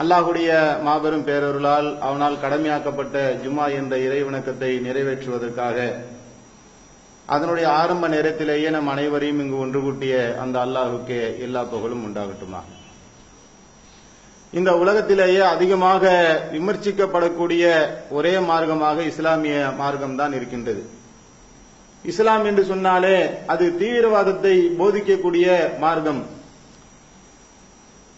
அல்லாஹுடைய மாபெரும் பேரருளால் அவனால் கடமையாக்கப்பட்ட ஜும்மா என்ற இறை வணக்கத்தை நிறைவேற்றுவதற்காக அதனுடைய ஆரம்ப நேரத்திலேயே நம் அனைவரையும் இங்கு ஒன்று கூட்டிய அந்த அல்லாஹுக்கே எல்லா புகழும் உண்டாகட்டுமா? இந்த உலகத்திலேயே அதிகமாக விமர்சிக்கப்படக்கூடிய ஒரே மார்க்கமாக இஸ்லாமிய மார்க்கம்தான் இருக்கின்றது. இஸ்லாம் என்று சொன்னாலே அது தீவிரவாதத்தை போதிக்கக்கூடிய மார்க்கம்.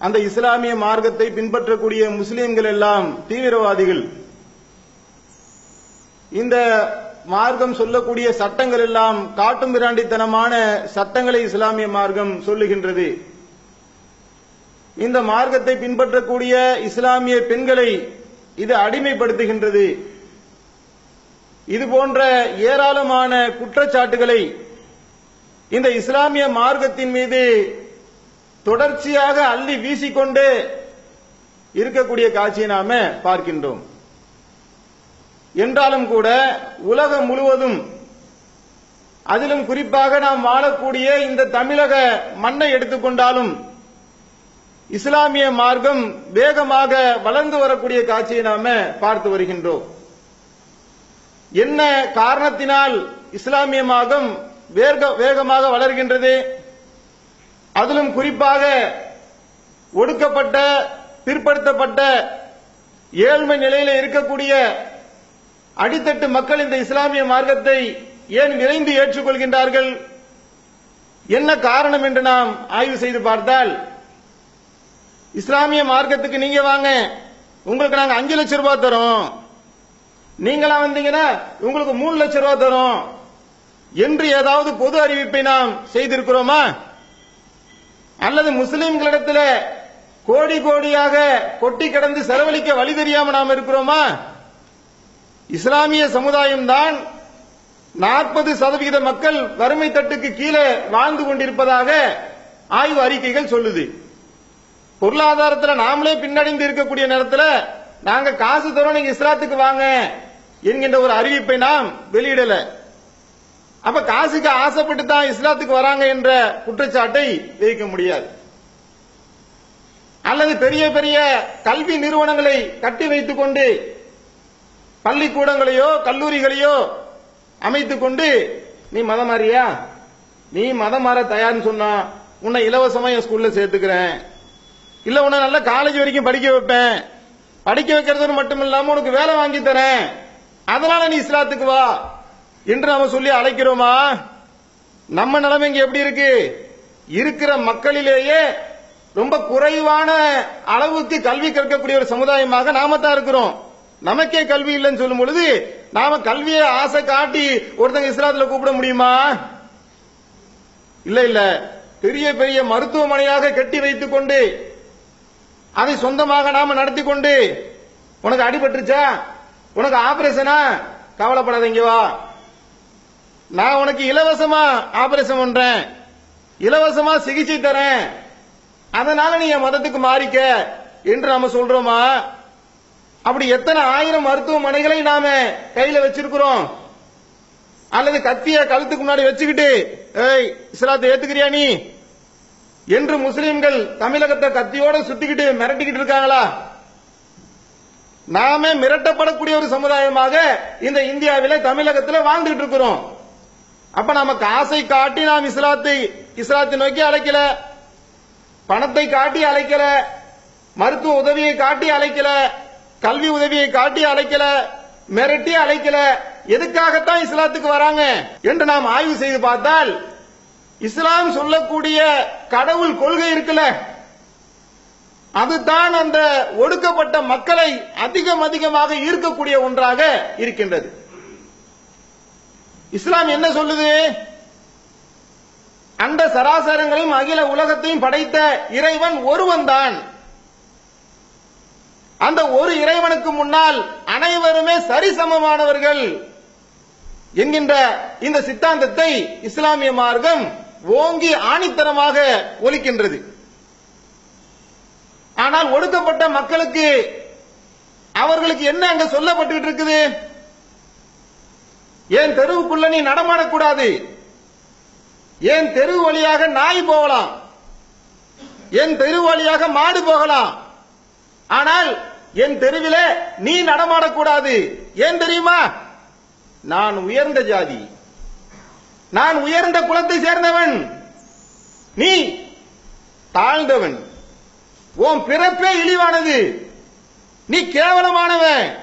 அந்த இஸ்லாமிய மார்க்கத்தை பின்பற்றக்கூடிய முஸ்லிம்கள் எல்லாம் தீவிரவாதிகள். இந்த மார்க்கம் சொல்லக்கூடிய சட்டங்கள் எல்லாம் காட்டும் பிராண்டித்தனமான சட்டங்களை இஸ்லாமிய மார்க்கம் சொல்லுகின்றது. இந்த மார்க்கத்தை பின்பற்றக்கூடிய இஸ்லாமிய பெண்களை இது அடிமைப்படுத்துகின்றது. இது போன்ற ஏராளமான குற்றச்சாட்டுகளை இந்த இஸ்லாமிய மார்க்கத்தின் மீது தொடர்ச்சியாக அள்ளி வீசிக்கொண்டு இருக்கக்கூடிய காட்சியை நாம பார்க்கின்றோம். என்றாலும் கூட உலகம் முழுவதும் அதிலும் குறிப்பாக நாம் வாழக்கூடிய இந்த தமிழக மண்ணை எடுத்துக்கொண்டாலும் இஸ்லாமிய மார்க்கம் வேகமாக வளர்ந்து வரக்கூடிய காட்சியை நாம பார்த்து வருகின்றோம். என்ன காரணத்தினால் இஸ்லாமிய மார்க்கம் வேகமாக வளர்கின்றது? அதிலும் குறிப்பாக ஒடுக்கப்பட்ட பிற்படுத்தப்பட்ட ஏழ்மை நிலையில இருக்கக்கூடிய அடித்தட்டு மக்கள் இந்த இஸ்லாமிய மார்க்கத்தை ஏன் விரைந்து ஏற்றுக்கொள்கின்றார்கள்? என்ன காரணம் என்று நாம் ஆய்வு செய்து பார்த்தால் இஸ்லாமிய மார்க்கத்துக்கு நீங்க வாங்க உங்களுக்கு நாங்க அஞ்சு லட்சம் ரூபாய் தரோம். நீங்களா வந்தீங்கன்னா உங்களுக்கு மூணு லட்சம் ரூபாய் தரோம். என்று ஏதாவது பொது அறிவிப்பை நாம் செய்திருக்கிறோமா? அல்லது முஸ்லிம்களிடத்துல கோடி கோடியாக கொட்டி கிடந்து செலவழிக்க வழி தெரியாம நாம் இருக்கிறோமா? இஸ்லாமிய சமுதாயம் தான் நாற்பது சதவிகித மக்கள் வறுமை தட்டுக்கு கீழே வாழ்ந்து கொண்டிருப்பதாக ஆய்வு அறிக்கைகள் சொல்லுது. பொருளாதாரத்தில் நாமளே பின்னடைந்து இருக்கக்கூடிய நேரத்தில் நாங்க காசு தரோம் நீங்க இஸ்லாத்துக்கு வாங்க என்கின்ற ஒரு அறிவிப்பை நாம் வெளியிடல. அப்ப காசுக்கு ஆசைப்பட்டு தான் இஸ்லாத்துக்கு வராங்க என்ற குற்றச்சாட்டை வைக்க முடியாது. அல்லது பெரிய பெரிய கல்வி நிறுவனங்களை கட்டி வைத்துக் கொண்டு பள்ளிக்கூடங்களையோ கல்லூரிகளையோ அமைத்துக் கொண்டு நீ மதம் மாறியா? நீ மதம் மாற தயார்னு சொன்னா உன்னை இலவசமா என் ஸ்கூல்ல சேர்த்துக்கிறேன். இல்ல உன்னை நல்ல காலேஜ் வரைக்கும் படிக்க வைப்பேன். படிக்க வைக்கிறது மட்டும் இல்லாம உனக்கு வேலை வாங்கி தரேன். அதனால நீ இஸ்லாத்துக்கு வா. என்று நாம சொல்லி அழைக்கிறோமா? நம்ம நிலைமை இங்க எப்படி இருக்கு? இருக்கிற மக்களிலேயே ரொம்ப குறைவான அளவுக்கு கல்வி கற்கக்கூடிய ஒரு சமுதாயமாக நாம தான் இருக்கிறோம். நமக்கே கல்வி இல்லைன்னு சொல்லும் பொழுது நாம கல்வியை ஆசை காட்டி ஒருத்தங்க இஸ்லாத்துல கூப்பிட முடியுமா? இல்ல இல்ல. பெரிய பெரிய மருத்துவமனையாக கட்டி வைத்துக் கொண்டு அதை சொந்தமாக நாம நடத்தி கொண்டு உனக்கு அடிபட்டுருச்சா? உனக்கு ஆபரேஷனா? கவலைப்படாதீங்க வா. நான் உனக்கு இலவசமா ஆபரேஷன் பண்றேன். இலவசமா சிகிச்சை தரேன். அதனால நீ என் மதத்துக்கு மாறிக்க என்று நாம சொல்றோமா? அப்படி எத்தனை ஆயிரம் மருத்துவமனைகளை நாம கையில வச்சிருக்கிறோம். அல்லது கத்திய கழுத்துக்கு முன்னாடி வச்சுக்கிட்டு ஏய் இஸ்லாத்தை ஏத்துக்கிறியா நீ? என்று முஸ்லிம்கள் தமிழகத்தை கத்தியோட சுத்திக்கிட்டு மிரட்டிக்கிட்டு இருக்காங்களா? நாமே மிரட்டப்படக்கூடிய ஒரு சமுதாயமாக இந்த இந்தியாவில தமிழகத்தில் வாழ்ந்துகிட்டு இருக்கிறோம். அப்ப நமக்கு ஆசை காட்டி நாம் இஸ்லாத்தை இஸ்லாத்தை நோக்கி அழைக்கல. பணத்தை காட்டி அழைக்கல. மருத்துவ உதவியை காட்டி அழைக்கல. கல்வி உதவியை காட்டி அழைக்கல. மிரட்டி அழைக்கல. எதுக்காகத்தான் இஸ்லாத்துக்கு வராங்க என்று நாம் ஆய்வு செய்து பார்த்தால் இஸ்லாம் சொல்லக்கூடிய கடவுள் கொள்கை இருக்குல்ல. அதுதான் அந்த ஒடுக்கப்பட்ட மக்களை அதிகம் அதிகமாக ஈர்க்கக்கூடிய ஒன்றாக இருக்கின்றது. இஸ்லாம் என்ன சொல்லுது? அந்த சராசரங்களையும் அகில உலகத்தையும் படைத்த இறைவன் ஒருவன் தான். அந்த ஒரு இறைவனுக்கு முன்னால் அனைவருமே சரிசமமானவர்கள் என்கின்ற இந்த சித்தாந்தத்தை இஸ்லாமிய மார்க்கம் ஓங்கி ஆணித்தரமாக ஒலிக்கின்றது. ஆனால் ஒடுக்கப்பட்ட மக்களுக்கு அவர்களுக்கு என்ன அங்க சொல்லப்பட்டு இருக்குது? ஏன் தெருவுக்குள்ள நீ நடமாடக்கூடாது? ஏன் தெரு வழியாக நாய் போகலாம்? என் தெரு வழியாக மாடு போகலாம்? ஆனால் என் தெருவிலே நீ நடமாடக்கூடாது. ஏன் தெரியுமா? நான் உயர்ந்த ஜாதி. நான் உயர்ந்த குலத்தை சேர்ந்தவன். நீ தாழ்ந்தவன். உன் பிறப்பே இழிவானது. நீ கேவலமானவன்.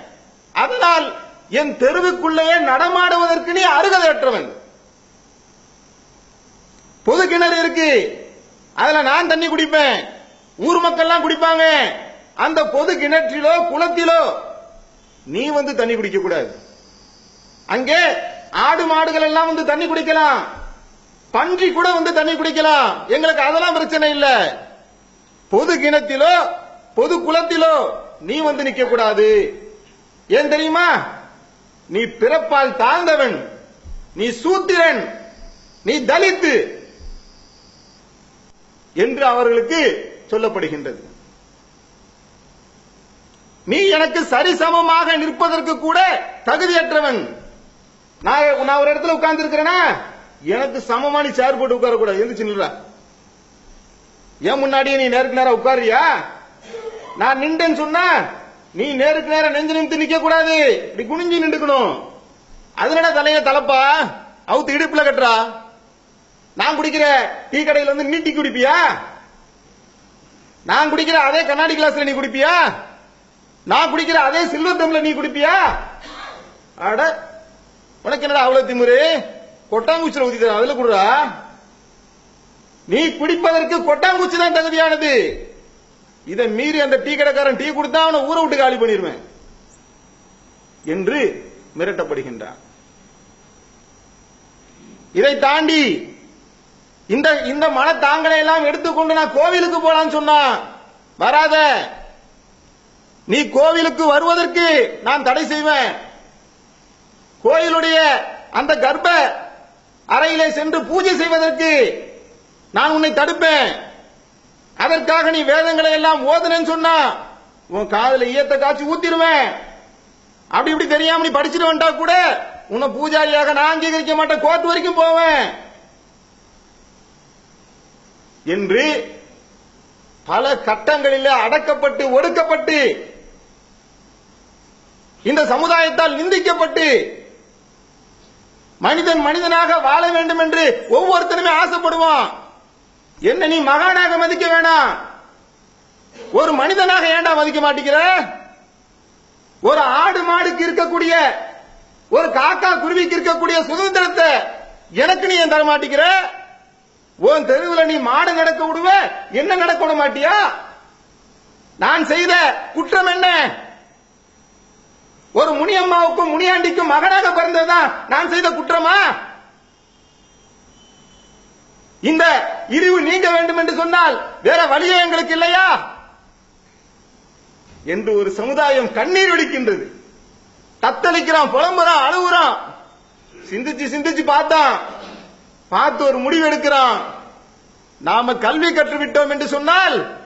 அதனால் என் தெருவுக்குள்ளேயே நடமாடுவதற்கு நீ அருகதையற்றவன். பொது கிணறு இருக்கு. அதுல நான் தண்ணி குடிப்பேன். ஊர் மக்கள்லாம் குடிப்பாங்க. அந்த பொது கிணற்றிலோ குளத்திலோ நீ வந்து தண்ணி குடிக்க கூடாது அங்கே ஆடு மாடுகள் எல்லாம் வந்து தண்ணி குடிக்கலாம். பன்றி கூட வந்து தண்ணி குடிக்கலாம். எங்களுக்கு அதெல்லாம் பிரச்சனை இல்ல. பொது கிணத்திலோ பொது குளத்திலோ நீ வந்து நிக்க கூடாது ஏன் தெரியுமா? நீ பிறப்பால் தாழ்ந்தவன் நீ சூத்திரன் நீ தலித்து என்று அவர்களுக்கு சொல்லப்படுகின்றது. நீ எனக்கு சரிசமமாக நிற்பதற்கு கூட தகுதியற்றவன். நான் நான் ஒரு இடத்துல உட்கார்ந்து இருக்கிறேன்னா எனக்கு சமமான சேர் போட்டு உட்கார கூடாது எந்திரிச்சு நில்ற. ஏன் முன்னாடியே நீ நேருக்கு நேரா உட்காரியா நான் நின்றேன்னு சொன்னா நீ நேருக்கு நேரம் நெஞ்சு நிமித்து நிக்க கூடாது இப்படி குனிஞ்சு நின்றுக்கணும். அதனடா தலைய தலப்பா அவுத்து இடுப்புல கட்டுறா? நான் குடிக்கிற டீ கடையில வந்து நீட்டி குடிப்பியா? நான் குடிக்கிற அதே கண்ணாடி கிளாஸ்ல நீ குடிப்பியா? நான் குடிக்கிற அதே சில்வர் டம்ல நீ குடிப்பியா? அட உனக்கு என்னடா அவ்வளவு திமுரு? கொட்டாங்குச்சில ஊத்தி தரேன், அதுல குடுறா? நீ குடிப்பதற்கு கொட்டாங்குச்சி தான் தகுதியானது. இதை மீறி அந்த டீ கடைக்காரன் டீ கொடுத்தா அவனை ஊரை விட்டு காலி பண்ணிடுவேன் என்று மிரட்டப்படுகின்றான் இதை தாண்டி இந்த இந்த மனத்தாங்களை எல்லாம் எடுத்துக்கொண்டு நான் கோவிலுக்கு போலான்னு சொன்னா வராத. நீ கோவிலுக்கு வருவதற்கு நான் தடை செய்வேன். கோயிலுடைய அந்த கர்ப்ப அறையிலே சென்று பூஜை செய்வதற்கு நான் உன்னை தடுப்பேன். அதற்காக நீ வேதங்களை எல்லாம் ஓதுனேன்னு சொன்னா உன் காதல ஈயத்தை காய்ச்சி ஊத்திடுவேன். அப்படி இப்படி தெரியாம நீ படிச்சுட்டு வந்தா கூட உன்னை பூஜாரியாக நான் அங்கீகரிக்க மாட்டேன் கோர்ட் வரைக்கும் போவேன். என்று பல கட்டங்களில் அடக்கப்பட்டு ஒடுக்கப்பட்டு இந்த சமுதாயத்தால் நிந்திக்கப்பட்டு மனிதன் மனிதனாக வாழ வேண்டும் என்று ஒவ்வொருத்தனுமே ஆசைப்படுவான். என்ன நீ மகானாக மதிக்க வேணாம். ஒரு மனிதனாக ஏன்டா மதிக்க மாட்டேங்கிற? ஒரு ஆடு மாடுக்கு இருக்கக்கூடிய ஒரு காக்கா குருவிக்கு இருக்கக்கூடிய சுதந்திரத்தை எனக்கு நீ ஏன் தர மாட்டேங்கிற? உன் தெருவில் நீ மாடு நடக்க விடுவ என்ன நடக்க விட மாட்டியா? நான் செய்த குற்றம் என்ன? ஒரு முனியம்மாவுக்கும் முனியாண்டிக்கும் மகனாக பிறந்ததுதான் நான் செய்த குற்றமா? இந்த இழிவு நீங்க வேண்டும் என்று சொன்னால் வேற வழியே எங்களுக்கு இல்லையா? என்று ஒரு சமுதாயம் கண்ணீர் வெடிக்கின்றது. தத்தளிக்கிறான் புலம்புறான் அழுகுறான் சிந்திச்சு சிந்திச்சு பார்த்தான். பார்த்து ஒரு முடிவு எடுக்கிறான். நாம கல்வி கற்றுவிட்டோம் என்று சொன்னால்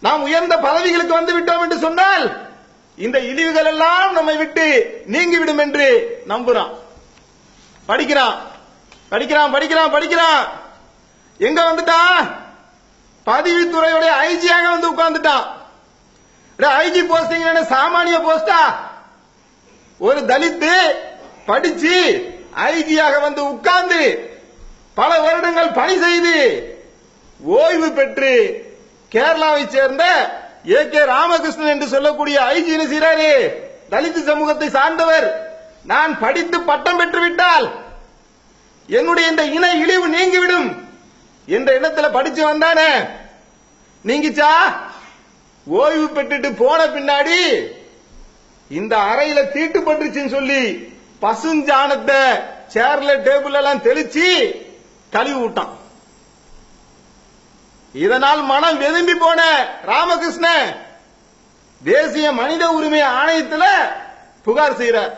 நாம் உயர்ந்த பதவிகளுக்கு வந்து விட்டோம் என்று சொன்னால் இந்த இழிவுகள் எல்லாம் நம்மை விட்டு நீங்கிவிடும் என்று நம்புறான். படிக்கிறான். படிக்கிறான் படிக்கிறான் படிக்கிறான். எங்க வந்துட்டான் பதிவுத்துறையுடைய ஐஜியாக வந்து உட்கார்ந்துட்டான் ஐஜி போஸ்டிங் சாமானிய போஸ்டா ஒரு தலித்து படிச்சு ஐஜியாக வந்து உட்கார்ந்து பல வருடங்கள் பணி செய்து ஓய்வு பெற்று கேரளாவை சேர்ந்த ஏ கே ராமகிருஷ்ணன் என்று சொல்லக்கூடிய ஐஜின்னு சீராரு தலித்து சமூகத்தை சார்ந்தவர். நான் படித்து பட்டம் பெற்று விட்டால் என்னுடைய இந்த இன இழிவு நீங்கிவிடும். என்ற எண்ணத்துல படிச்சு வந்தானே? நீங்கிச்சா? ஓய்வு பெற்றுட்டு போன பின்னாடி இந்த அறையில தீட்டு பட்டுச்சுன்னு சொல்லி பசுஞ்சாணத்தை சேர்ல டேபிள் எல்லாம் தெளிச்சு கழுவி விட்டான். இதனால் மனம் வெதும்பி போன ராமகிருஷ்ணன் தேசிய மனித உரிமை ஆணையத்துல புகார் செய்யறார்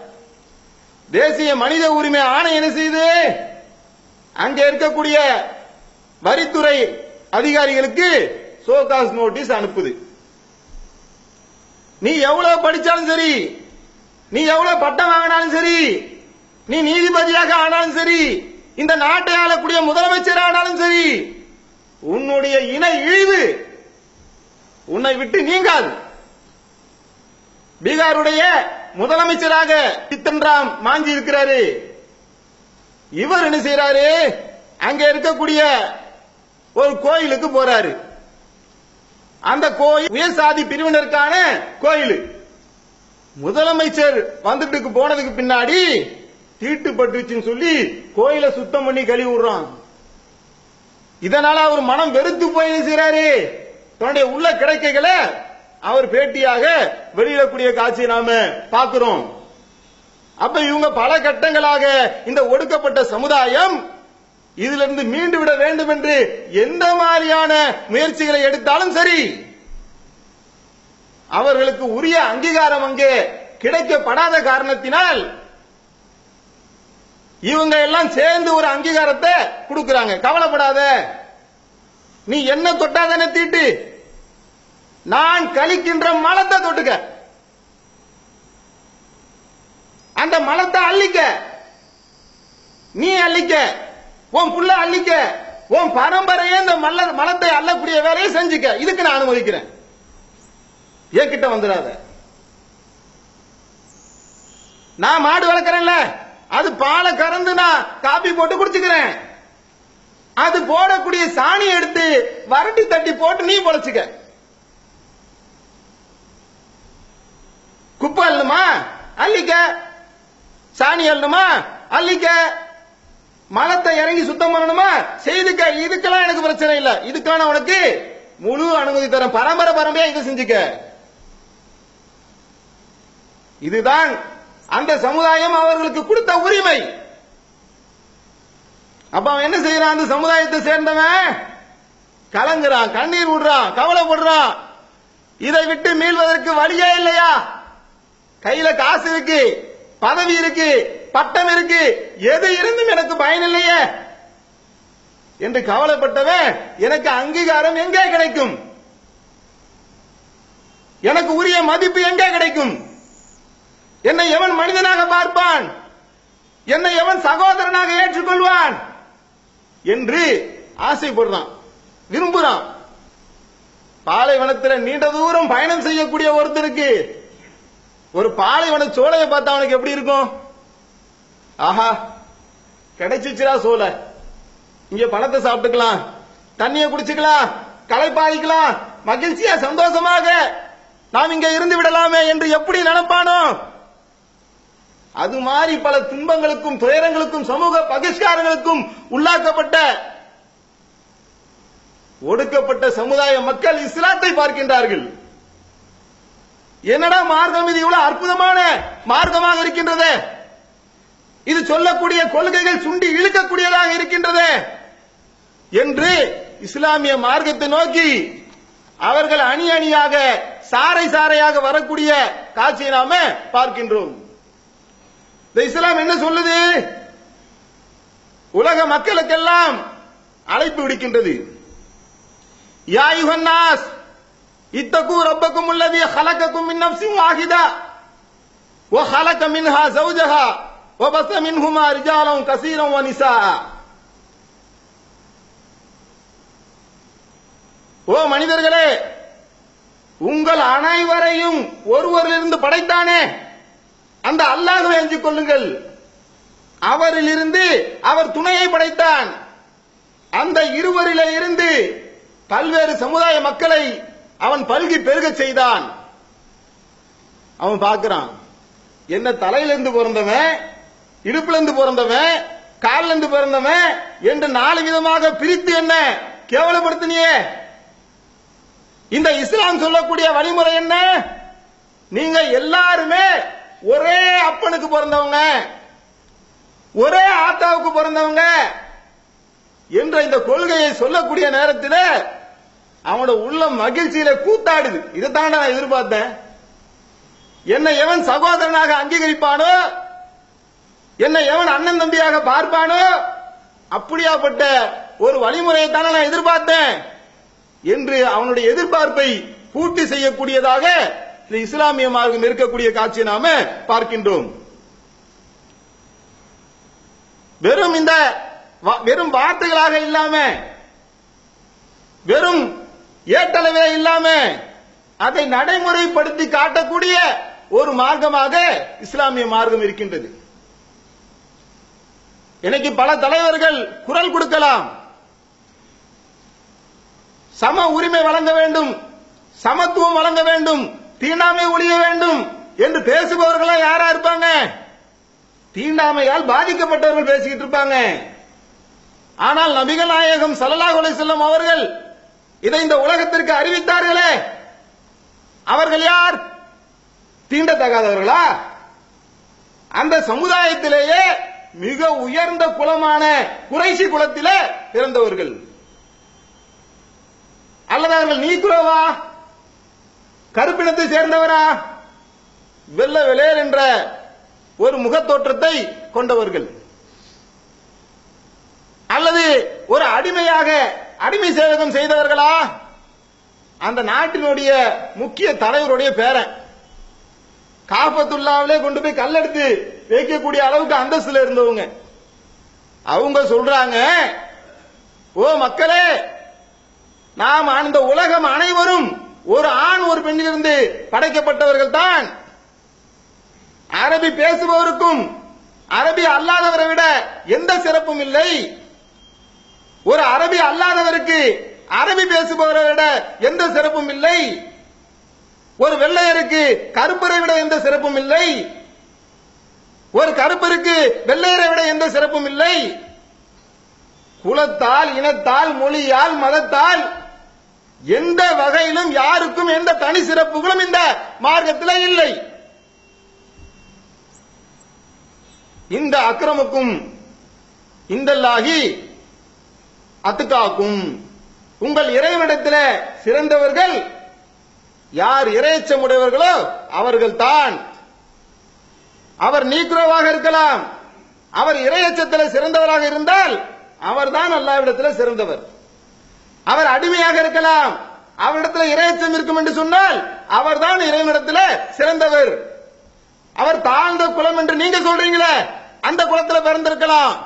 தேசிய மனித உரிமை ஆணையம் என்ன செய்யுது? அங்க இருக்கக்கூடிய வரித்துறை அதிகாரிகளுக்கு சோகாஸ் நோட்டீஸ் அனுப்புது. நீ எவ்வளவு படிச்சாலும் சரி நீ எவ்வளவு பட்டம் வாங்கினாலும் சரி நீ நீதிபதியாக ஆனாலும் சரி இந்த நாட்டை ஆளக்கூடிய முதலமைச்சர் ஆனாலும் சரி உன்னுடைய இன இழிவு உன்னை விட்டு நீங்காது. பீகாருடைய முதலமைச்சராக சித்தன்ராம் மாஞ்சி இருக்கிறாரு. இவர் என்ன செய்யறாரு அங்க இருக்கக்கூடிய ஒரு கோயிலுக்கு போறாரு. அந்த கோயில் உயர் சாதி பிரிவினருக்கான கோயில். முதலமைச்சர் வந்துட்டு போனதுக்கு பின்னாடி தீட்டு பட்டுச்சுன்னு சொல்லி கோயிலை சுத்தம் பண்ணி கழுவி விடுறான். இதனால அவர் மனம் வெறுத்து போய் செய்யறாரு தன்னுடைய உள்ள கிடைக்கைகளை அவர் பேட்டியாக வெளியிடக்கூடிய காட்சியை நாம பார்க்கிறோம். அப்ப இவங்க பல கட்டங்களாக இந்த ஒடுக்கப்பட்ட சமுதாயம் இதிலிருந்து மீண்டு விட வேண்டும் என்று எந்த மாதிரியான முயற்சிகளை எடுத்தாலும் சரி அவர்களுக்கு உரிய அங்கீகாரம் அங்கே கிடைக்கப்படாத காரணத்தினால் இவங்க எல்லாம் சேர்ந்து ஒரு அங்கீகாரத்தை கொடுக்கிறாங்க. கவலைப்படாத. நீ என்ன தொட்டாதானே தீட்டு? நான் கழிக்கின்ற மலத்தை தொட்டுக்க. அந்த மலத்தை அள்ளிக்க. நீ அள்ளிக்க. உன் புள்ள அள்ளிக்க. உன் பரம்பரையே இந்த மல்ல மலத்தை அள்ளக்கூடிய வேலையை செஞ்சுக்க. இதுக்கு நான் அனுமதிக்கிறேன். என்கிட்ட வந்துடாத. நான் மாடு வளர்க்கறேன்ல. அது பாலை கறந்து நான் காபி போட்டு குடிச்சுக்கிறேன். அது போடக்கூடிய சாணி எடுத்து வரட்டி தட்டி போட்டு நீ பொழைச்சுக்க. குப்பை அள்ளணுமா? அள்ளிக்க. சாணி அள்ளணுமா? அள்ளிக்க. மலத்தை இறங்கி சுத்தம் பண்ணணுமா? செய்துக்க இதுக்கெல்லாம் எனக்கு பிரச்சனை இல்ல. இதுக்கான உனக்கு முழு அனுமதி தரும் பரம்பரை பரம்பரையா இதை செஞ்சுக்க. இதுதான் அந்த சமுதாயம் அவர்களுக்கு கொடுத்த உரிமை. அப்ப அவன் என்ன செய்யறான்? அந்த சமுதாயத்தை சேர்ந்தவன் கலங்குறான் கண்ணீர் விடுறான் கவலைப்படுறான். இதை விட்டு மீள்வதற்கு வழியே இல்லையா? கையில காசு இருக்கு பதவி இருக்கு. பட்டம் இருக்கு. எது இருந்தும் எனக்கு பயன் இல்லையே. என்று கவலைப்பட்டவன் எனக்கு அங்கீகாரம் எங்கே கிடைக்கும்? எனக்கு உரிய மதிப்பு எங்கே கிடைக்கும்? என்னை எவன் மனிதனாக பார்ப்பான்? என்னை எவன் சகோதரனாக ஏற்றுக்கொள்வான்? என்று ஆசைப்படுறான். விரும்புறான். பாலைவனத்தில் நீண்ட தூரம் பயணம் செய்யக்கூடிய ஒருத்தருக்கு ஒரு பாலைவன சோலையை பார்த்தா அவனுக்கு எப்படி இருக்கும்? ஆஹா கிடைச்சிச்சுரா சோல. இங்க பணத்தை சாப்பிட்டுக்கலாம் தண்ணியை குடிச்சுக்கலாம் களைப்பாதிக்கலாம் மகிழ்ச்சியா சந்தோஷமாக. நாம் இங்க இருந்து விடலாமே என்று எப்படி நினைப்பானோ? அது மாதிரி பல துன்பங்களுக்கும் துயரங்களுக்கும் சமூக பகிஷ்காரங்களுக்கும் உள்ளாக்கப்பட்ட ஒடுக்கப்பட்ட சமுதாய மக்கள் இஸ்லாத்தை பார்க்கின்றார்கள். என்னடா மார்க்கம் இது இவ்வளவு அற்புதமான மார்க்கமாக இருக்கின்றது? இது சொல்லக்கூடிய கொள்கைகள் சுண்டி இழுக்கக்கூடியதாக இருக்கின்றது என்று இஸ்லாமிய மார்க்கத்தை நோக்கி அவர்கள் அணி அணியாக சாரை சாரையாக வரக்கூடிய காட்சியை நாம பார்க்கின்றோம். இந்த இஸ்லாம் என்ன சொல்லுது? உலக மக்களுக்கெல்லாம் அழைப்பு விடுக்கின்றது. யா யுகன்னாஸ் இத்தக்கும் ரப்பக்கும் உள்ளது ஹலக்கக்கும் மின் நப்சின் ஆகிதா ஓ ஹலக்க மின்ஹா சௌஜஹா. وبث منهما رجالا كثيرا ونساء ஓ மனிதர்களே உங்கள் அனைவரையும் ஒருவரிலிருந்து படைத்தானே அந்த அல்லாஹ்வை அஞ்சிக் கொள்ளுங்கள் அவரிலிருந்து அவர் துணையை படைத்தான் அந்த இருவரிலே இருந்து பல்வேறு சமுதாய மக்களை அவன் பல்கி பெருகச் செய்தான் அவன் பார்க்கிறான் என்ன தலையிலிருந்து பிறந்தவன் இடுப்புல இருந்து பிறந்தவன் கால்ல இருந்து பிறந்தவன் என்று நாலு விதமாக பிரித்து என்ன? கேவலப்படுத்தினியே. இந்த இஸ்லாம் சொல்லக்கூடிய வழிமுறை என்ன? நீங்க எல்லாருமே ஒரே அப்பனுக்கு பிறந்தவங்க ஒரே ஆத்தாவுக்கு பிறந்தவங்க என்ற இந்த கொள்கையை சொல்லக்கூடிய நேரத்தில் அவனோட உள்ள மகிழ்ச்சியில கூத்தாடுது. இதைத்தான் நான் எதிர்பார்த்தேன். என்னை எவன் சகோதரனாக அங்கீகரிப்பானோ என்ன எவன் அண்ணன் தம்பியாக பார்ப்பானோ? அப்படியாப்பட்ட ஒரு வழிமுறையை தானே நான் எதிர்பார்த்தேன். என்று அவனுடைய எதிர்பார்ப்பை பூர்த்தி செய்யக்கூடியதாக இந்த இஸ்லாமிய மார்க்கம் இருக்கக்கூடிய காட்சியை நாம பார்க்கின்றோம். வெறும் இந்த வெறும் வார்த்தைகளாக இல்லாம வெறும் ஏட்டளவே இல்லாம அதை நடைமுறைப்படுத்தி காட்டக்கூடிய ஒரு மார்க்கமாக இஸ்லாமிய மார்க்கம் இருக்கின்றது. இன்னைக்கு பல தலைவர்கள் குரல் கொடுக்கலாம். சம உரிமை வழங்க வேண்டும் சமத்துவம் வழங்க வேண்டும் தீண்டாமை ஒழிய வேண்டும் என்று பேசுபவர்கள் யாரா இருப்பாங்க? தீண்டாமையால் பாதிக்கப்பட்டவர்கள் பேசிக்கிட்டு இருப்பாங்க. ஆனால் நபிகள் நாயகம் ஸல்லல்லாஹு கொலை செல்லும் அவர்கள் இதை இந்த உலகத்திற்கு அறிவித்தார்களே. அவர்கள் யார்? தீண்டத்தகாதவர்களா? அந்த சமுதாயத்திலேயே மிக உயர்ந்த குலமான குறைசி குலத்தில பிறந்தவர்கள். அல்லது அவர்கள் நீக்குறவா? கருப்பினத்தை சேர்ந்தவரா? வெள்ள வெளேர் என்ற ஒரு முகத்தோற்றத்தை கொண்டவர்கள். அல்லது ஒரு அடிமையாக அடிமை சேவகம் செய்தவர்களா? அந்த நாட்டினுடைய முக்கிய தலைவருடைய பேரன். காபத்துல்லாவிலே கொண்டு போய் கல்லெடுத்து வைக்கக்கூடிய அளவுக்கு அந்தஸ்துல இருந்தவங்க. அவங்க சொல்றாங்க ஓ மக்களே நாம் அந்த உலகம் அனைவரும் ஒரு ஆண் ஒரு பெண்ணிலிருந்து படைக்கப்பட்டவர்கள் தான். அரபி பேசுபவருக்கும் அரபி அல்லாதவரை விட எந்த சிறப்பும் இல்லை. ஒரு அரபி அல்லாதவருக்கு அரபி பேசுபவரை விட எந்த சிறப்பும் இல்லை. ஒரு வெள்ளையருக்கு கருப்பரை விட எந்த சிறப்பும் இல்லை. ஒரு கருப்பருக்கு வெள்ளையரை விட எந்த சிறப்பும் இல்லை. குலத்தால் இனத்தால் மொழியால் மதத்தால் எந்த வகையிலும் யாருக்கும் எந்த தனி சிறப்புகளும் இந்த மார்க்கத்தில் இல்லை. இந்த அக்கிரமுக்கும் இந்தல்லாகி அத்துக்காக்கும். உங்கள் இறைவனிடத்தில் சிறந்தவர்கள் யார் இறைச்சமுடையவர்களோ அவர்கள் தான் அவர் நீக்ரோவாக இருக்கலாம். அவர் இறையச்சத்தில் சிறந்தவராக இருந்தால் அவர்தான் அல்லாவிடத்தில் சிறந்தவர். அவர் அடிமையாக இருக்கலாம். அவரிடத்தில் இறையச்சம் இருக்கும் என்று சொன்னால் அவர்தான் இறைவனிடத்தில் சிறந்தவர். அவர் தாழ்ந்த குலம் என்று நீங்க சொல்றீங்களே அந்த குளத்தில் பிறந்திருக்கலாம்.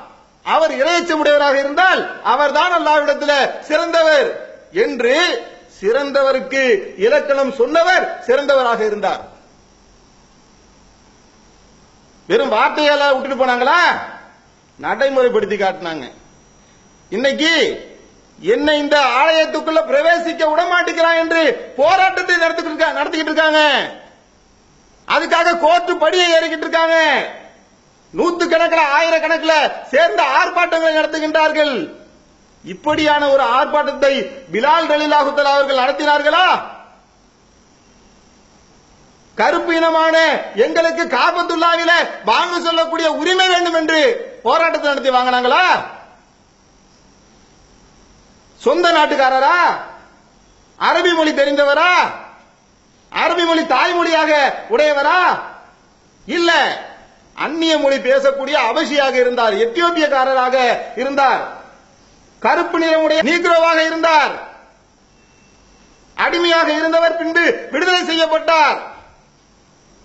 அவர் இறையச்சம் உடையவராக இருந்தால் அவர்தான் அல்லாவிடத்தில் சிறந்தவர் என்று சிறந்தவருக்கு இலக்கணம் சொன்னவர் சிறந்தவராக இருந்தார். வெறும் வார்த்தையால விட்டுட்டு போனாங்களா? நடைமுறைப்படுத்தி காட்டினாங்க. இன்னைக்கு என்ன இந்த ஆலயத்துக்குள்ள பிரவேசிக்க விட மாட்டேங்கிறான் என்று போராட்டத்தை நடத்திக்கிட்டு இருக்கா- நடத்திக்கிட்டு இருக்காங்க. அதுக்காக கோர்ட்டு படியை ஏறிக்கிட்டு இருக்காங்க. நூத்து கணக்கில் ஆயிரக்கணக்கில் சேர்ந்த ஆர்ப்பாட்டங்களை நடத்துகின்றார்கள். இப்படியான ஒரு ஆர்ப்பாட்டத்தை பிலால் ரலிலாகுத்தல் அவர்கள் நடத்தினார்களா? கருப்பு இனமான எங்களுக்கு காபத்துல்லாவில வாங்க சொல்லக்கூடிய உரிமை வேண்டும் என்று போராட்டத்தை நடத்தி வாங்கினாங்களா? சொந்த நாட்டுக்காரரா? அரபி மொழி தெரிந்தவரா? அரபி மொழி தாய்மொழியாக உடையவரா? இல்ல அந்நிய மொழி பேசக்கூடிய அவசியாக இருந்தார் எத்தியோப்பியக்காரராக இருந்தார் கருப்பு நிறமுடைய நீக்ரோவாக இருந்தார் அடிமையாக இருந்தவர் பின்பு விடுதலை செய்யப்பட்டார்.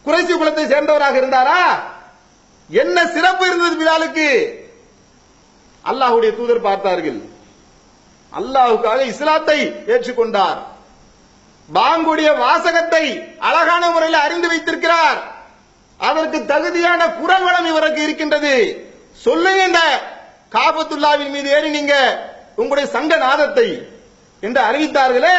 குறைசி குலத்தை சேர்ந்தவராக இருந்தாரா? என்ன சிறப்பு இருந்தது பிலாலுக்கு? அல்லாஹ்வுடைய தூதர் பார்த்தார்கள். அல்லாஹுக்காக இஸ்லாத்தை ஏற்றுக்கொண்டார். பாங்குடைய வாசகத்தை அழகான முறையில் அறிந்து வைத்திருக்கிறார். அதற்கு தகுதியான குரல் வளம் இவருக்கு இருக்கின்றது. சொல்லுங்க இந்த காபத்துல்லாவின் மீது ஏறி நீங்க உங்களுடைய சங்க நாதத்தை என்று அறிவித்தார்களே.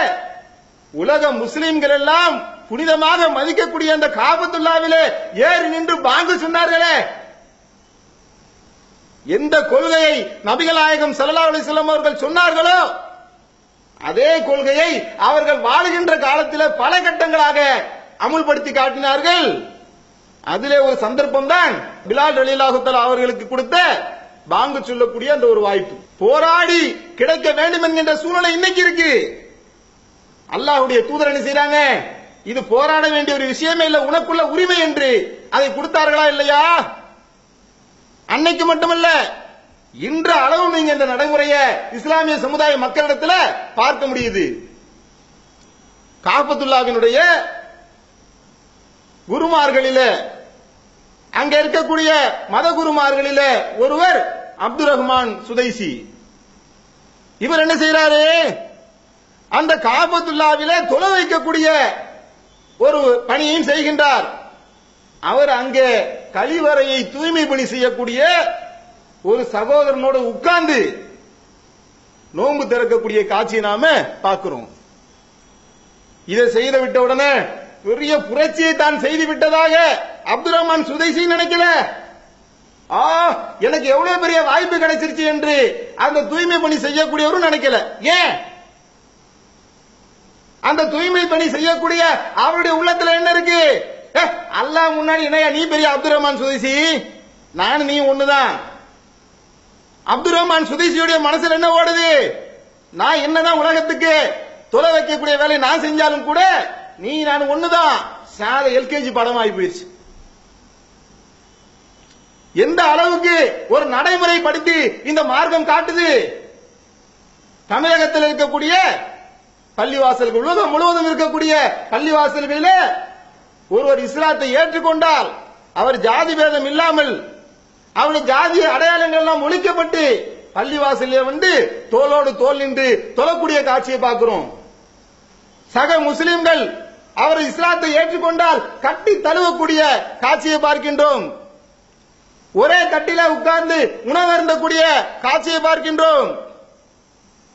உலக முஸ்லிம்கள் எல்லாம் புனிதமாக மதிக்கக்கூடிய அந்த காபத்துல்லாவிலே ஏறி நின்று பாங்கு சொன்னார்களே. எந்த கொள்கையை நபிகளாயகம் சல்லா ஸல்லல்லாஹு அவர்கள் சொன்னார்களோ அதே கொள்கையை அவர்கள் வாழுகின்ற காலத்தில் பல கட்டங்களாக அமுல்படுத்தி காட்டினார்கள். அதிலே ஒரு சந்தர்ப்பம் தான் பிலால் ரலீலாகுத்தல் அவர்களுக்கு கொடுத்த பாங்கு சொல்லக்கூடிய அந்த ஒரு வாய்ப்பு. போராடி கிடைக்க வேண்டும் என்கின்ற சூழ்நிலை இன்னைக்கு இருக்கு. அல்லாஹுடைய தூதர் என்ன செய்யறாங்க இது போராட வேண்டிய ஒரு விஷயமே இல்லை. உனக்குள்ள உரிமை என்று. அதை கொடுத்தார்களா இல்லையா? அன்னைக்கு மட்டுமல்ல இன்று அளவும் நீங்க இந்த நடைமுறையை இஸ்லாமிய சமுதாய மக்களிடத்துல பார்க்க முடியுது. காபத்துல்லாவினுடைய குருமார்களில அங்க இருக்கக்கூடிய மத குருமார்களில ஒருவர் அப்துல் ரஹ்மான் சுதைசி. இவர் என்ன செய்யறாரு அந்த காபத்துல்லாவில தொலை வைக்கக்கூடிய ஒரு பணியையும் செய்கின்றார். அவர் அங்கே கழிவறையை தூய்மை பணி செய்யக்கூடிய ஒரு சகோதரனோட உட்கார்ந்து நோன்பு திறக்கக்கூடிய காட்சியை நாம பார்க்கிறோம். இதை செய்து விட்ட உடனே பெரிய புரட்சியை தான் செய்து விட்டதாக அப்துல் ரஹ்மான் சுதைசி நினைக்கல. ஆ எனக்கு எவ்வளவு பெரிய வாய்ப்பு கிடைச்சிருச்சு என்று அந்த தூய்மை பணி செய்யக்கூடியவரும் நினைக்கல. ஏன்? அந்த தூய்மை பணி செய்யக்கூடிய அவருடைய உள்ளத்துல என்ன இருக்கு? ஏ, அல்லாஹ் முன்னாடி என்னையா நீ பெரிய அப்துல் ரஹ்மான் சுதேசி நான் நீ ஒண்ணுதான். அப்துல் ரஹ்மான் சுதேசியுடைய மனசுல என்ன ஓடுது? நான் என்னதான் உலகத்துக்கு தொலை வைக்கக்கூடிய வேலையை நான் செஞ்சாலும் கூட நீ நான் ஒண்ணுதான். சாத எல்கேஜி படம் ஆகி போயிடுச்சு எந்த அளவுக்கு ஒரு நடைமுறைப்படுத்தி இந்த மார்க்கம் காட்டுது? தமிழகத்தில் இருக்கக்கூடிய பள்ளிவாசல்கள் உலகம் முழுவதும் இருக்கக்கூடிய பள்ளிவாசல்களில் ஒருவர் இஸ்லாத்தை ஏற்றுக்கொண்டால் அவர் ஜாதி பேதம் இல்லாமல் அவருடைய ஜாதி அடையாளங்கள் எல்லாம் ஒழிக்கப்பட்டு பள்ளிவாசலே வந்து தோளோடு தோல் நின்று தொழக்கூடிய காட்சியை பார்க்கிறோம். சக முஸ்லிம்கள் அவர் இஸ்லாத்தை ஏற்றுக்கொண்டால் கட்டி தழுவக்கூடிய காட்சியை பார்க்கின்றோம். ஒரே கட்டில உட்கார்ந்து உணவருந்தக்கூடிய காட்சியை பார்க்கின்றோம்.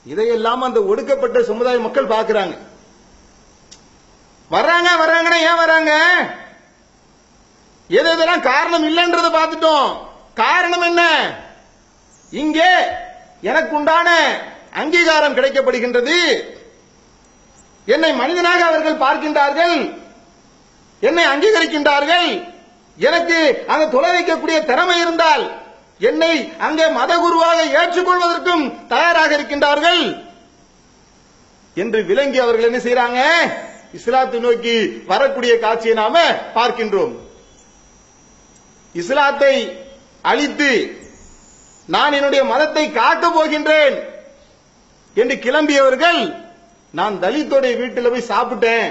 இதையெல்லாம் அந்த ஒடுக்கப்பட்ட சமுதாய மக்கள் பார்க்கிறாங்க. வர்றாங்க வர்றாங்கன்னா ஏன் வர்றாங்க? எது எதெல்லாம் காரணம் இல்லைன்றத பார்த்துட்டோம். காரணம் என்ன? இங்கே எனக்குண்டான அங்கீகாரம் கிடைக்கப்படுகின்றது. என்னை மனிதனாக அவர்கள் பார்க்கின்றார்கள். என்னை அங்கீகரிக்கின்றார்கள். எனக்கு அந்த தொலை வைக்கக்கூடிய திறமை இருந்தால் என்னை அங்கே மதகுருவாக ஏற்றுக்கொள்வதற்கும் தயாராக இருக்கின்றார்கள். என்று விளங்கி அவர்கள் என்ன செய்யறாங்க இஸ்லாத்தை நோக்கி வரக்கூடிய காட்சியை நாம பார்க்கின்றோம். இஸ்லாத்தை அழித்து நான் என்னுடைய மதத்தை காக்க போகின்றேன் என்று கிளம்பியவர்கள் நான் தலித்தோடைய வீட்டில் போய் சாப்பிட்டேன்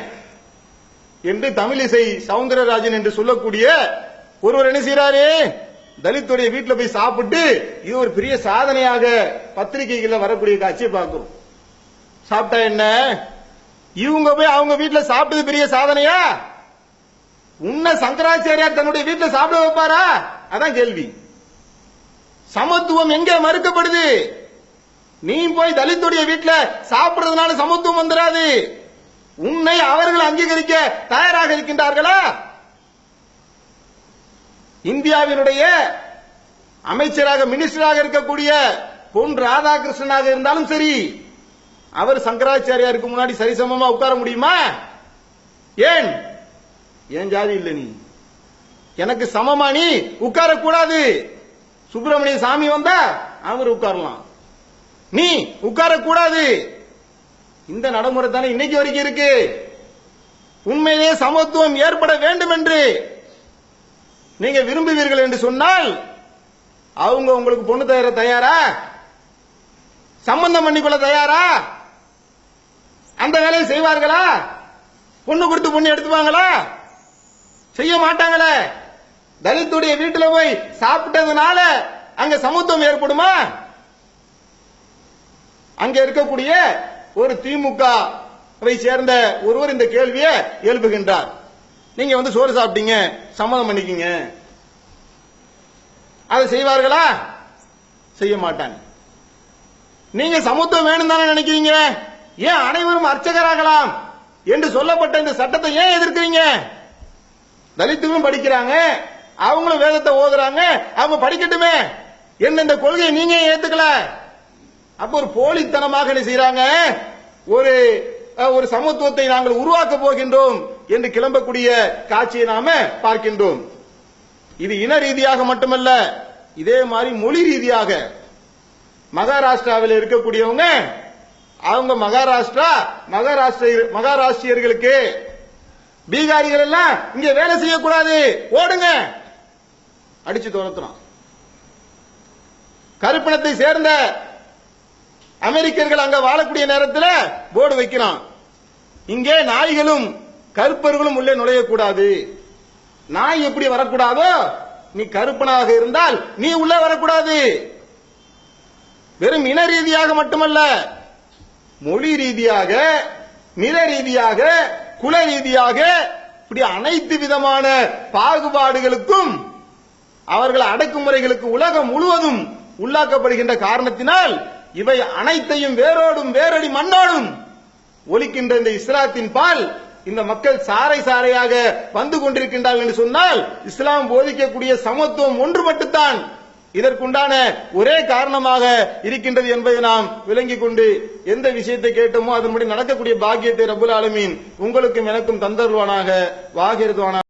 என்று தமிழிசை சவுந்தரராஜன் என்று சொல்லக்கூடிய ஒருவர் என்ன செய்யறாரு தலித்துடைய வீட்டில் போய் சாப்பிட்டு இது ஒரு பெரிய சாதனையாக பத்திரிகைகள்ல வரக்கூடிய காட்சியை பார்க்கிறோம். சாப்பிட்டா என்ன? இவங்க போய் அவங்க வீட்டில் சாப்பிட்டது பெரிய சாதனையா? உன்ன சங்கராச்சாரியார் தன்னுடைய வீட்டில் சாப்பிட வைப்பாரா? அதான் கேள்வி. சமத்துவம் எங்க மறுக்கப்படுது? நீ போய் தலித்துடைய வீட்டில் சாப்பிடுறதுனால சமத்துவம் வந்துடாது உன்னை அவர்கள் அங்கீகரிக்க தயாராக இருக்கின்றார்களா? இந்தியாவினுடைய அமைச்சராக மினிஸ்டராக இருக்கக்கூடிய பொன் ராதாகிருஷ்ணனாக இருந்தாலும் சரி அவர் சங்கராச்சாரியாருக்கு முன்னாடி சரிசமமா உட்கார முடியுமா? ஏன்? ஏன் ஜாதி இல்லை நீ? எனக்கு சமமா நீ? உட்கார கூடாது சுப்பிரமணிய சாமி வந்தா அவர் உட்காரலாம். நீ உட்கார கூடாது இந்த நடைமுறை தானே இன்னைக்கு வரைக்கும் இருக்கு. உண்மையிலே சமத்துவம் ஏற்பட வேண்டும் என்று நீங்க விரும்புவீர்கள் என்று சொன்னால் அவங்க உங்களுக்கு பொண்ணு தயார தயாரா? சம்பந்தம் பண்ணிக்கொள்ள தயாரா? அந்த வேலையை செய்வார்களா? பொண்ணு கொடுத்து பொண்ணு எடுத்துவாங்களா செய்ய மாட்டாங்களே. தலித்துடைய வீட்டில் போய் சாப்பிட்டதுனால அங்க சமத்துவம் ஏற்படுமா? அங்க இருக்கக்கூடிய ஒரு திமுக சேர்ந்த ஒருவர் இந்த கேள்வியை எழுப்புகின்றார். நீங்க வந்து சோறு சாப்பிட்டீங்க சம்மதம் பண்ணிக்கீங்க. அதை செய்வார்களா? செய்ய மாட்டாங்க நீங்க சமத்துவம் வேணும் தானே நினைக்கிறீங்க? ஏன் அனைவரும் அர்ச்சகராகலாம்? என்று சொல்லப்பட்ட இந்த சட்டத்தை ஏன் எதிர்க்கிறீங்க? தலித்துகளும் படிக்கிறாங்க அவங்களும் வேதத்தை ஓதுறாங்க அவங்க படிக்கட்டுமே. என்ன இந்த கொள்கையை நீங்க ஏத்துக்கல? அப்ப ஒரு போலித்தனமாக என்ன செய்யறாங்க ஒரு ஒரு சமத்துவத்தை நாங்கள் உருவாக்க போகின்றோம். என்று கிளம்பக்கூடிய காட்சியை நாம பார்க்கின்றோம். இது இன ரீதியாக மட்டுமல்ல இதே மாதிரி மொழி ரீதியாக. மகாராஷ்டிராவில் இருக்கக்கூடியவங்க அவங்க மகாராஷ்டிரா மகாராஷ்டிர மகாராஷ்டிரியர்களுக்கு பீகாரிகள் எல்லாம் இங்க வேலை செய்யக்கூடாது. ஓடுங்க. அடிச்சு துரத்துறான் கருப்பினத்தை சேர்ந்த அமெரிக்கர்கள் அங்க வாழக்கூடிய நேரத்தில் போர்டு வைக்கிறான் இங்கே நாய்களும் கருப்பர்களும் உள்ளே நுழையக்கூடாது. நாய் எப்படி வரக்கூடாதோ நீ கருப்பனாக இருந்தால் நீ உள்ளே வரக்கூடாது. வெறும் இன ரீதியாக மட்டுமல்ல மொழி ரீதியாக நிற ரீதியாக குல ரீதியாக இப்படி அனைத்து விதமான பாகுபாடுகளுக்கும் அவர்கள் அடக்குமுறைகளுக்கு உலகம் முழுவதும் உள்ளாக்கப்படுகின்ற காரணத்தினால் இவை அனைத்தையும் வேரோடும் வேரடி மண்ணோடும் ஒலிக்கின்ற இந்த இஸ்லாத்தின் பால் இந்த மக்கள் சாறை சாறையாக வந்து கொண்டிருக்கின்றார்கள் என்று சொன்னால் இஸ்லாம் போதிக்கக்கூடிய சமத்துவம் ஒன்று மட்டும்தான். இதற்குண்டான ஒரே காரணமாக இருக்கின்றது என்பதை நாம் விளங்கிக் கொண்டு எந்த விஷயத்தை கேட்டோமோ அதன்படி நடக்கக்கூடிய பாக்கியத்தை ரபுல் ஆலமீன் உங்களுக்கும் எனக்கும் தந்தருவானாக வாகிருவானாக